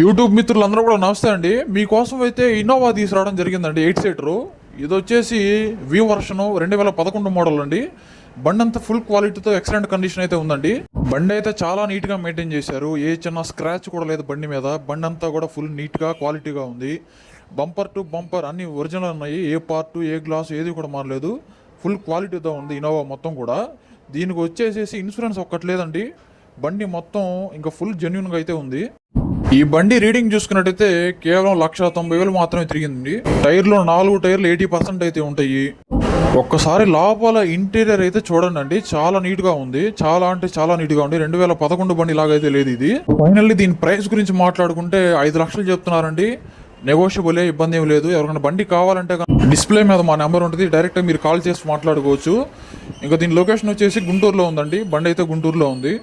YouTube మిత్రులందరూ కూడా నమస్తే అండి. మీకోసం అయితే ఇన్నోవా తీసుకురావడం జరిగిందండి ఎయిట్ సీటరు. ఇది వచ్చేసి వ్యూ వర్షన్ రెండు వేల పదకొండు మోడల్ అండి. బండి అంతా ఫుల్ క్వాలిటీతో ఎక్సలెంట్ కండిషన్ అయితే ఉందండి. బండి అయితే చాలా నీట్గా మెయింటైన్ చేశారు. ఏ చిన్న స్క్రాచ్ కూడా లేదు బండి మీద. బండి అంతా కూడా ఫుల్ నీట్గా క్వాలిటీగా ఉంది. బంపర్ టు బంపర్ అన్ని ఒరిజినల్ ఉన్నాయి. ఏ పార్ట్ ఏ గ్లాస్ ఏది కూడా మారలేదు. ఫుల్ క్వాలిటీతో ఉంది ఇన్నోవా మొత్తం కూడా. దీనికి వచ్చేసేసి ఇన్సూరెన్స్ ఒక్కటి లేదండి. బండి మొత్తం ఇంకా ఫుల్ జెన్యున్గా అయితే ఉంది. ఈ బండి రీడింగ్ చూసుకున్నట్టయితే కేవలం లక్ష తొంభై వేలు మాత్రమే తిరిగింది. టైర్లో నాలుగు టైర్లు ఎయిటీ పర్సెంట్ అయితే ఉంటాయి. ఒక్కసారి లోపల ఇంటీరియర్ అయితే చూడండి అండి చాలా నీట్గా ఉంది. చాలా అంటే చాలా నీట్గా ఉంది. రెండు వేల పదకొండు బండి లాగా అయితే లేదు ఇది. ఫైనల్లీ దీని ప్రైస్ గురించి మాట్లాడుకుంటే ఐదు లక్షలు చెప్తున్నారండి. నెగోషియబులే ఇబ్బంది ఏం లేదు. ఎవరికైనా బండి కావాలంటే డిస్ప్లే మీద మా నెంబర్ ఉంటుంది. డైరెక్ట్ మీరు కాల్ చేసి మాట్లాడుకోవచ్చు. ఇంకా దీని లొకేషన్ వచ్చేసి గుంటూరులో ఉందండి. బండి అయితే గుంటూరులో ఉంది.